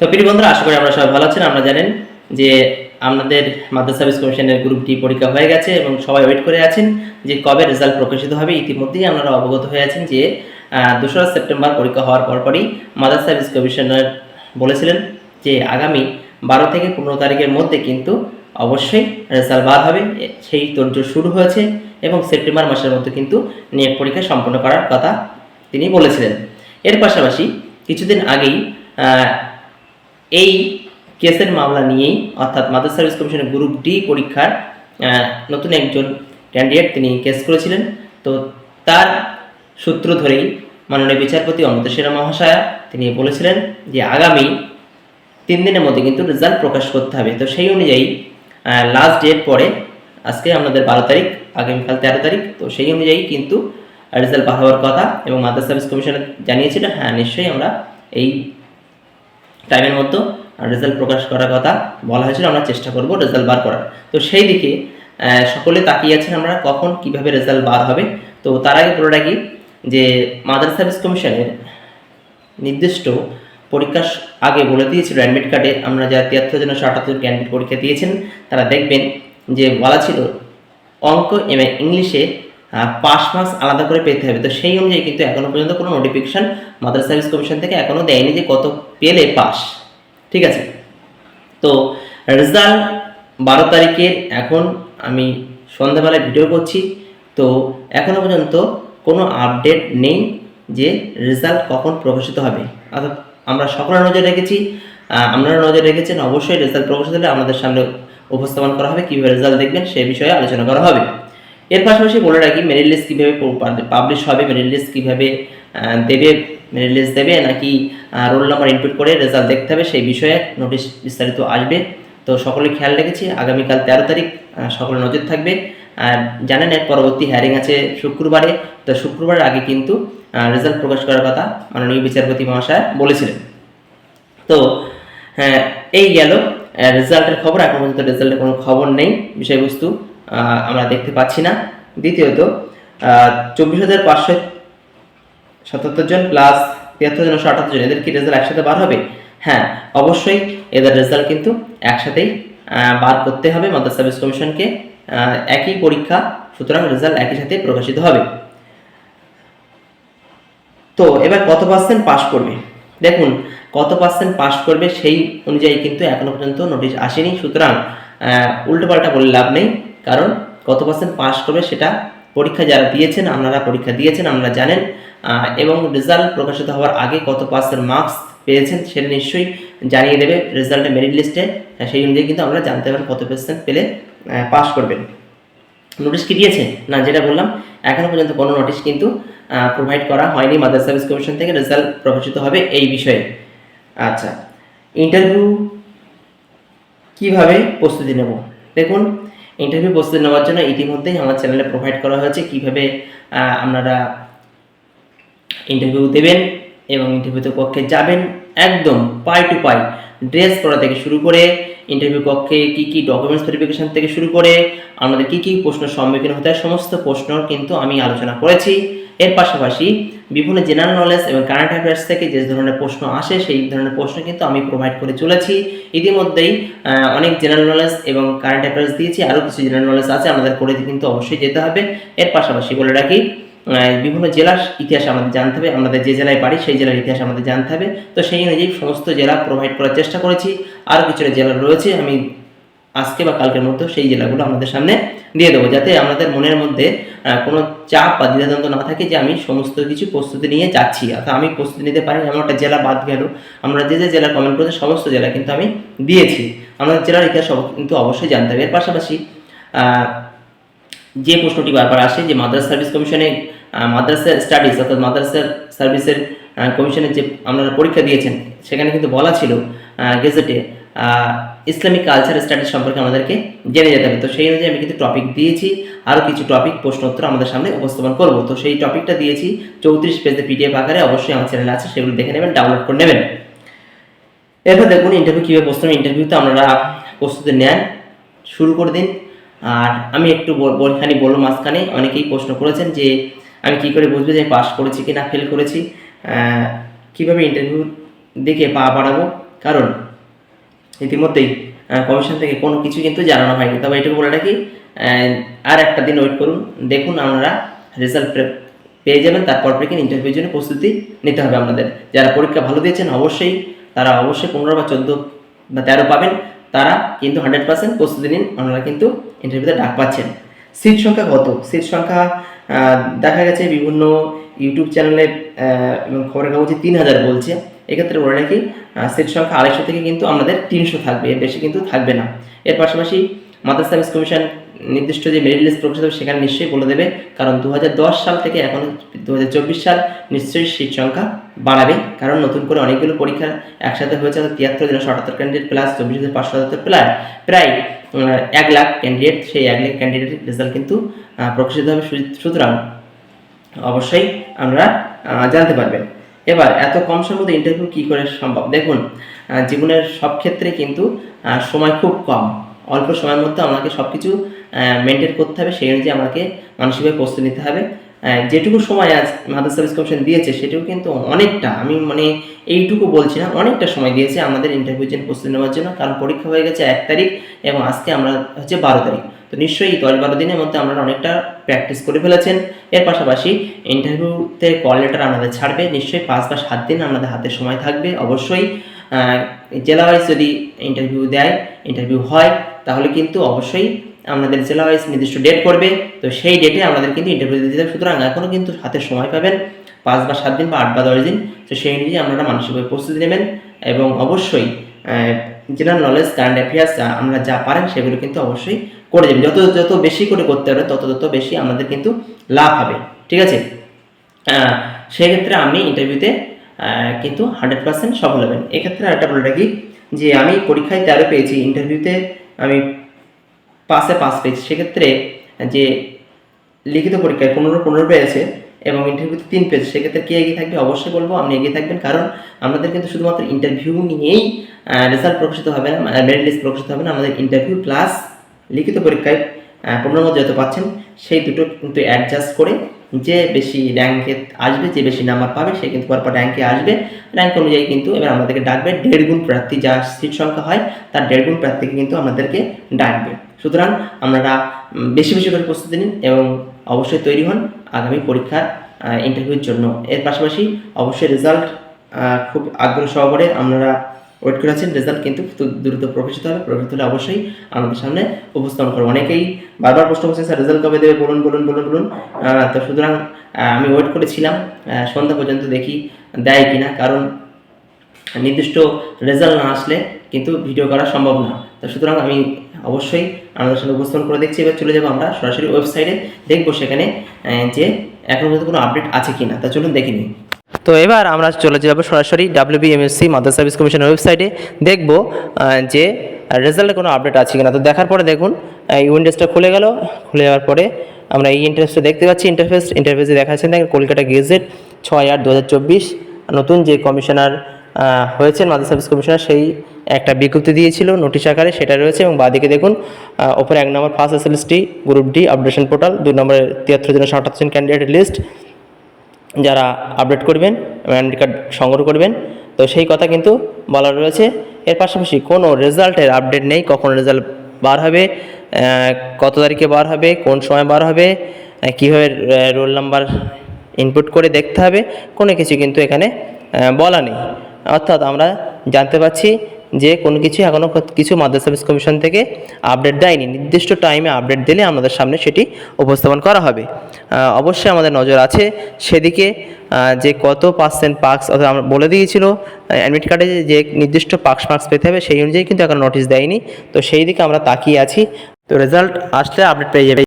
তো প্রিয় বন্ধুরা, আশা করি আমরা সবাই ভালো আছেন। আমরা জানেন যে আমাদের মাদ্রাসা সার্ভিস কমিশনের গ্রুপটি পরীক্ষা হয়ে গেছে এবং সবাই ওয়েট করে আছেন যে কবে রেজাল্ট প্রকাশিত হবে। ইতিমধ্যেই আপনারা অবগত হয়ে আছেন যে দোসরা সেপ্টেম্বর পরীক্ষা হওয়ার পরপরই মাদ্রাসা সার্ভিস কমিশনার বলেছিলেন যে, আগামী বারো থেকে পনেরো তারিখের মধ্যে কিন্তু অবশ্যই রেজাল্ট বার হবে। সেই তোড়জোড় শুরু হয়েছে এবং সেপ্টেম্বর মাসের মধ্যে কিন্তু নিয়োগ পরীক্ষা সম্পন্ন করার কথা তিনি বলেছিলেন। এর পাশাপাশি কিছুদিন আগেই এই কেসের মামলা নিয়েই, অর্থাৎ মাদার সার্ভিস কমিশনের গ্রুপ ডি পরীক্ষার নতুন একজন ক্যান্ডিডেট তিনি কেস করেছিলেন। তো তার সূত্র ধরেই মাননীয় বিচারপতি অমৃত সেরা মহাশয়া তিনি বলেছিলেন যে আগামী তিন দিনের মধ্যে কিন্তু রেজাল্ট প্রকাশ করতে হবে। তো সেই অনুযায়ী লাস্ট ডেট পরে আজকে আমাদের বারো তারিখ, আগামীকাল তেরো তারিখ, তো সেই অনুযায়ী কিন্তু রেজাল্ট বার হওয়ার কথা এবং মাদার সার্ভিস কমিশন জানিয়েছিল হ্যাঁ নিশ্চয়ই আমরা এই টাইমের মধ্যে রেজাল্ট প্রকাশ করার কথা বলা হয়েছিল, আমরা চেষ্টা করব রেজাল্ট বার করার। তো সেই দিকে সকলে তাকিয়ে আছেন আমরা কখন কীভাবে রেজাল্ট বার হবে। তো তার আগে বলে রাখি যে মাদার সার্ভিস কমিশনের নির্দিষ্ট পরীক্ষার আগে বলে দিয়েছিল অ্যাডমিট কার্ডে আমরা যারা তিয়াত্তর জন আটাত্তর ক্যান্ডিডেট পরীক্ষা দিয়েছেন, তারা দেখবেন যে বলা ছিল অঙ্ক এবং ইংলিশে পাস মার্কস আলাদা করে পেতে হবে। তো সেই অনুযায়ী কিন্তু এখনও পর্যন্ত কোনো নোটিফিকেশন মাদার সার্ভিস কমিশন থেকে এখনও দেয়নি যে কত পেলে পাস। ঠিক আছে? তো রেজাল্ট বারো তারিখের এখন আমি সন্ধ্যাবেলায় ভিডিও করছি। তো এখনও পর্যন্ত কোনো আপডেট নেই যে রেজাল্ট কখন প্রকাশিত হবে। অর্থাৎ আমরা সকলে নজর রেখেছি। আপনারা নজর রেখেছেন, অবশ্যই রেজাল্ট প্রকাশিত হলে আমাদের সামনে উপস্থাপন করা হবে, কীভাবে রেজাল্ট দেখবেন সে বিষয়ে আলোচনা করা হবে। এর পাশাপাশি বলে রাখি, মেরিট লিস্ট কীভাবে পাবলিশ হবে, মেরিট লিস্ট কীভাবে দেবে, মেরিট লিস্ট দেবে, নাকি রোল নাম্বার ইনপুট করে রেজাল্ট দেখতে হবে সেই বিষয়ে নোটিশ বিস্তারিত আসবে। তো সকলে খেয়াল রেখেছি, আগামীকাল তেরো তারিখ সকলে নজর থাকবে। আর জানেন এর পরবর্তী হ্যারিং আছে শুক্রবারে, তো শুক্রবারের আগে কিন্তু রেজাল্ট প্রকাশ করার কথা মাননীয় বিচারপতি মহাশয় বলেছিলেন। তো হ্যাঁ এই গেল রেজাল্টের খবর, এখন পর্যন্ত রেজাল্টের কোনো খবর নেই, বিষয়বস্তু। আমরা দেখতে পাচ্ছি না। দ্বিতীয়ত চব্বিশ হাজার পাঁচশো সাতাত্তর জন প্লাস তিয়াত্তর জন আটাত্তর জন, এদের কি রেজাল্ট একসাথে বার হবে? হ্যাঁ অবশ্যই এদের রেজাল্ট কিন্তু একসাথেই বার করতে হবে। মাদ্রাসা সার্ভিস কমিশনকে একই পরীক্ষা, সুতরাং রেজাল্ট একই সাথে প্রকাশিত হবে। তো এবার কত পার্সেন্ট পাস করবে? দেখুন, কত পার্সেন্ট পাস করবে সেই অনুযায়ী কিন্তু এখনও পর্যন্ত নোটিশ আসেনি। সুতরাং উল্টোপাল্টা বলে লাভ নেই। কারণ কত পার্সেন্ট পাস করবে সেটা পরীক্ষা যারা দিয়েছেন, আপনারা পরীক্ষা দিয়েছেন, আপনারা জানেন। এবং রেজাল্ট প্রকাশিত হওয়ার আগে কত পার্সেন্ট মার্কস পেয়েছেন সেটা নিশ্চয়ই জানিয়ে দেবে রেজাল্টের মেরিট লিস্টে সেই অনুযায়ী কিন্তু আমরা জানতে পারবেন কত পার্সেন্ট পেলে পাস করবেন। নোটিশ কি দিয়েছে? না, যেটা বললাম, এখনও পর্যন্ত কোনো নোটিশ কিন্তু প্রোভাইড করা হয়নি মাদার সার্ভিস কমিশন থেকে। রেজাল্ট প্রকাশিত হবে এই বিষয়ে। আচ্ছা ইন্টারভিউ কীভাবে প্রস্তুতি নেব? দেখুন ইন্টারভিউ প্রস্তুতি নেওয়ার জন্য ইতিমধ্যেই আমার চ্যানেলে প্রোভাইড করা হয়েছে কীভাবে আপনারা ইন্টারভিউ দেবেন এবং ইন্টারভিউতে পক্ষে যাবেন। একদম পাই টু পাই। ড্রেস পরা থেকে শুরু করে ইন্টারভিউ কক্ষে কি কি ডকুমেন্টস ভেরিফিকেশন থেকে শুরু করে, আমাদের কি কি প্রশ্নের সম্মুখীন হতে হয়, সমস্ত প্রশ্ন কিন্তু আমি আলোচনা করেছি। এর পাশাপাশি বিভিন্ন জেনারেল নলেজ এবং কারেন্ট অ্যাফেয়ার্স থেকে যে ধরনের প্রশ্ন আসে, সেই ধরনের প্রশ্ন কিন্তু আমি প্রোভাইড করে চলেছি। ইতিমধ্যেই অনেক জেনারেল নলেজ এবং কারেন্ট অ্যাফেয়ার্স দিয়েছি, আরও কিছু জেনারেল নলেজ আছে, আমাদের করে কিন্তু অবশ্যই যেতে হবে। এর পাশাপাশি বলে রাখি বিভিন্ন জেলার ইতিহাস আমাদের জানতে হবে, আমাদের যে জেলায় বাড়ি সেই জেলার ইতিহাস আমাদের জানতে হবে। তো সেই অনুযায়ী সমস্ত জেলা প্রোভাইড করার চেষ্টা করেছি। আর কিছুটা জেলা রয়েছে, আমি আজকে বা কালকের মধ্যে সেই জেলাগুলো আমাদের সামনে দিয়ে দেবো, যাতে আমাদের মনের মধ্যে কোনো চাপ বা দ্বিধাদ্বন্দ্ব না থাকে যে আমি সমস্ত কিছু প্রস্তুতি নিয়ে যাচ্ছি। অর্থাৎ আমি প্রস্তুতি নিতে পারি, এমন একটা জেলা বাদ গেল। আমরা যে যে জেলা কমেন্ট করেছি, সমস্ত জেলা কিন্তু আমি দিয়েছি। আমাদের জেলার ইতিহাস কিন্তু অবশ্যই জানতে হবে। এর পাশাপাশি যে প্রশ্নটি বারবার আসে যে মাদ্রাসা সার্ভিস কমিশনে মাদ্রাসা স্টাডিজ অর্থাৎ মাদ্রাসা সার্ভিসের কমিশনের যে আপনারা পরীক্ষা দিয়েছেন, সেখানে কিন্তু বলা ছিল গেজেটে ইসলামিক কালচার স্টাডিজ সম্পর্কে আমাদেরকে জেনে যেতে হবে। তো সেই অনুযায়ী আমি কিন্তু টপিক দিয়েছি, আরও কিছু টপিক প্রশ্ন উত্তর আমাদের সামনে উপস্থাপন করব। তো সেই টপিকটা দিয়েছি, চৌত্রিশ পেজে পিডিএফ আকারে অবশ্যই আমার চ্যানেলে আছে, সেগুলো দেখে নেবেন ডাউনলোড করে নেবেন। এরপর দেখুন ইন্টারভিউ কীভাবে প্রস্তুতি ইন্টারভিউতে আপনারা প্রস্তুতি নেন। শুরু করে দিন। আর আমি একটু বলখানি বলব মাঝখানে, অনেকেই প্রশ্ন করেছেন যে আমি কি করে বুঝব যে পাস করেছি কি না ফেল করেছি কীভাবে ইন্টারভিউ দেখে পা বাড়াবো? কারণ ইতিমধ্যেই কমিশন থেকে কোনো কিছু কিন্তু জানানো হয়নি। তবে এটুকু বলে রাখি আর একটা দিন ওয়েট করুন, দেখুন আপনারা রেজাল্ট পেয়ে যাবেন, তারপর থেকে ইন্টারভিউর জন্য প্রস্তুতি নিতে হবে আপনাদের। যারা পরীক্ষা ভালো দিয়েছেন, অবশ্যই তারা অবশ্যই পনেরো বা চোদ্দ বা তেরো পাবেন। তারা কিন্তু হান্ড্রেড পার্সেন্ট প্রস্তুতি নিন, ওনারা কিন্তু ইন্টারভিউতে ডাক পাচ্ছেন। সিট সংখ্যা কত? সিট সংখ্যা দেখা গেছে বিভিন্ন ইউটিউব চ্যানেলে এবং খবরের কাগজে তিন হাজার বলছে। এক্ষেত্রে বলে রাখি সিট সংখ্যা আড়াইশো থেকে কিন্তু আমাদের তিনশো থাকবে, এর বেশি কিন্তু থাকবে না। এর পাশাপাশি মাদার সার্ভিস কমিশন নির্দিষ্ট যে মেরিট লিস্ট প্রকাশিত হবে, সেখানে নিশ্চয়ই বলে দেবে, কারণ দু হাজার দশ সাল থেকে এখন দু হাজার চব্বিশ সাল নিশ্চয়ই সিট সংখ্যা বাড়াবে। কারণ নতুন করে অনেকগুলো পরীক্ষা একসাথে হয়েছে তিয়াত্তর দিনশো আটাত্তর ক্যান্ডিডেট প্লাস চব্বিশ হাজার পাঁচশো সাতাত্তর প্রায় প্রায় এক লাখ ক্যান্ডিডেট সেই এক লাখ ক্যান্ডিডেটের রেজাল্ট কিন্তু প্রকাশিত হবে সুতরাং অবশ্যই আমরা জানতে পারবেন। এবার, এত কম মধ্যে ইন্টারভিউ কী করে সম্ভব? দেখুন জীবনের সব ক্ষেত্রে কিন্তু সময় খুব কম। অল্প সময়ের মধ্যে আমাকে সব কিছু মেনটেন করতে হবে, সেই অনুযায়ী আমাকে মানসিকভাবে প্রস্তুতি নিতে হবে। যেটুকু সময় আজ মাদার সার্ভিস কমিশন দিয়েছে সেটুকু কিন্তু অনেকটা, আমি মানে এইটুকু বলছি না, অনেকটা সময় দিয়েছে আমাদের ইন্টারভিউর জন্য প্রস্তুতি নেওয়ার জন্য, কারণ পরীক্ষা হয়ে গেছে এক তারিখ এবং আজকে আমরা হচ্ছে বারো তারিখ। তো নিশ্চয়ই দশ বারো দিনের মধ্যে আপনারা অনেকটা প্র্যাকটিস করে ফেলেছেন। এর পাশাপাশি ইন্টারভিউতে কল লেটার আমাদের ছাড়বে, নিশ্চয়ই পাঁচ বা সাত দিন আমাদের হাতে সময় থাকবে, অবশ্যই। জেলা ওয়াইজ যদি ইন্টারভিউ দেয় ইন্টারভিউ হয়, তাহলে কিন্তু অবশ্যই আমাদের জেলা ওয়াইজ নির্দিষ্ট ডেট পড়বে, তো সেই ডেটে আমাদের কিন্তু ইন্টারভিউ দিতে হবে। সুতরাং এখনও কিন্তু হাতে সময় পাবেন, পাঁচ বা সাত দিন বা আট বা দশ দিন, তো সেই অনুযায়ী আপনারা মানসিকভাবে প্রস্তুতি নেবেন এবং অবশ্যই জেনারেল নলেজ কারেন্ট অ্যাফেয়ার্স আমরা যা পারেন সেগুলো কিন্তু অবশ্যই করে দেবেন। যত যত বেশি করে করতে পারবেন, তত তত বেশি আমাদের কিন্তু লাভ হবে, ঠিক আছে? সেক্ষেত্রে আপনি ইন্টারভিউতে কিন্তু হান্ড্রেড পার্সেন্ট সফল হবেন। এক্ষেত্রে একটা বলে রাখি যে, আমি পরীক্ষায় তেরো পেয়েছি ইন্টারভিউতে আমি পাস পেয়েছি। সেক্ষেত্রে যে লিখিত পরীক্ষায় পনেরো পনেরো পেয়েছে এবং ইন্টারভিউতে তিন পেয়েছে। সেক্ষেত্রে কে এগিয়ে থাকবে? অবশ্যই বলব আপনি এগিয়ে থাকবেন। কারণ আমাদের কিন্তু শুধুমাত্র ইন্টারভিউ নিয়েই রেজাল্ট প্রকাশিত হবে না মেরিট লিস্ট প্রকাশিত হবে না। আমাদের ইন্টারভিউ প্লাস লিখিত পরীক্ষায় পনেরো মধ্যে যত পাচ্ছেন, সেই দুটো কিন্তু অ্যাডজাস্ট করে যে বেশি র্যাঙ্কে আসবে, যে বেশি নাম্বার পাবে, সে কিন্তু পরপর র্যাঙ্কে আসবে। র্যাঙ্ক অনুযায়ী কিন্তু এবার আমাদেরকে ডাকবে। দেড় গুণ প্রার্থী যা সিট সংখ্যা হয়, তার দেড় গুণ প্রার্থীকে কিন্তু আমাদেরকে ডাকবে। সুতরাং আপনারা বেশি বেশি করে প্রস্তুতি নিন এবং অবশ্যই তৈরি হন আগামী পরীক্ষার ইন্টারভিউর জন্য। এর পাশাপাশি অবশ্যই রেজাল্ট খুব আগ্রহ সহকারে আপনারা ওয়েট করে আছেন রেজাল্ট কিন্তু দ্রুত প্রকাশিত হবে। প্রকাশিত হলে অবশ্যই আমাদের সামনে উপস্থাপন করব। অনেকেই বারবার প্রশ্ন করছেন স্যার রেজাল্ট কবে দেবে? বলুন বলুন বলুন বলুন। তো সুতরাং আমি ওয়েট করেছিলাম। সন্ধ্যা পর্যন্ত দেখি দেয় কিনা। কারণ নির্দিষ্ট রেজাল্ট না আসলে কিন্তু ভিডিও করা সম্ভব না। তো সুতরাং আমি অবশ্যই আমাদের সঙ্গে উপস্থাপন করে দেখছি, এবার চলে যাব আমরা সরাসরি ওয়েবসাইটে দেখব সেখানে যে এখন পর্যন্ত কোনো আপডেট আছে কি না তা চলুন দেখে নিই। তো এবার আমরা চলে যাব সরাসরি ডাব্লিউবিএমএসসি মাদার সার্ভিস কমিশনের ওয়েবসাইটে দেখব যে রেজাল্টে কোনো আপডেট আছে কিনা। তো দেখার পরে দেখুন এই উইন্ডোজটা খুলে গেল। খুলে যাওয়ার পরে আমরা এই ইন্টারফেসটা দেখতে পাচ্ছি। ইন্টারফেস ইন্টারফেসে দেখা যাচ্ছে দেখেন কলকাতা গেজেট ছয় আট দু নতুন যে কমিশনার হয়েছেন মাদার সার্ভিস কমিশনার, সেই একটা বিজ্ঞপ্তি দিয়েছিল, নোটিশ আকারে সেটা রয়েছে এবং বাদিকে দেখুন ওপরে এক নম্বর first SLST group D, updation portal দুই নম্বরে তিয়াত্তর জন আটাত্তর জন ক্যান্ডিডেটের লিস্ট যারা আপডেট করবেন অ্যাডমিট কার্ড সংগ্রহ করবেন। তো সেই কথা কিন্তু বলা রয়েছে। এর পাশাপাশি কোনো রেজাল্টের আপডেট নেই, কখন রেজাল্ট বার হবে কত তারিখে বার হবে, কোন সময় বার হবে কীভাবে রোল নাম্বার ইনপুট করে দেখতে হবে, কোনো কিছু কিন্তু এখানে বলা নেই। অর্থাৎ আমরা জানতে পারছি যে কোনো কিছু এখনও কিছু মাদ্রাসা সার্ভিস কমিশন থেকে আপডেট দেয়নি। নির্দিষ্ট টাইমে আপডেট দিলে আমাদের সামনে সেটি উপস্থাপন করা হবে। অবশ্যই আমাদের নজর আছে। সেদিকে যে কত পার্সেন্ট পার্কস অর্থাৎ আমরা বলে দিয়েছিল অ্যাডমিট কার্ডে যে নির্দিষ্ট পার্কস মার্কস পেতে হবে, সেই অনুযায়ী কিন্তু এখন নোটিশ দেয়নি। তো সেই দিকে আমরা তাকিয়ে আছি। তো রেজাল্ট আসলে আপডেট পেয়ে যাবে।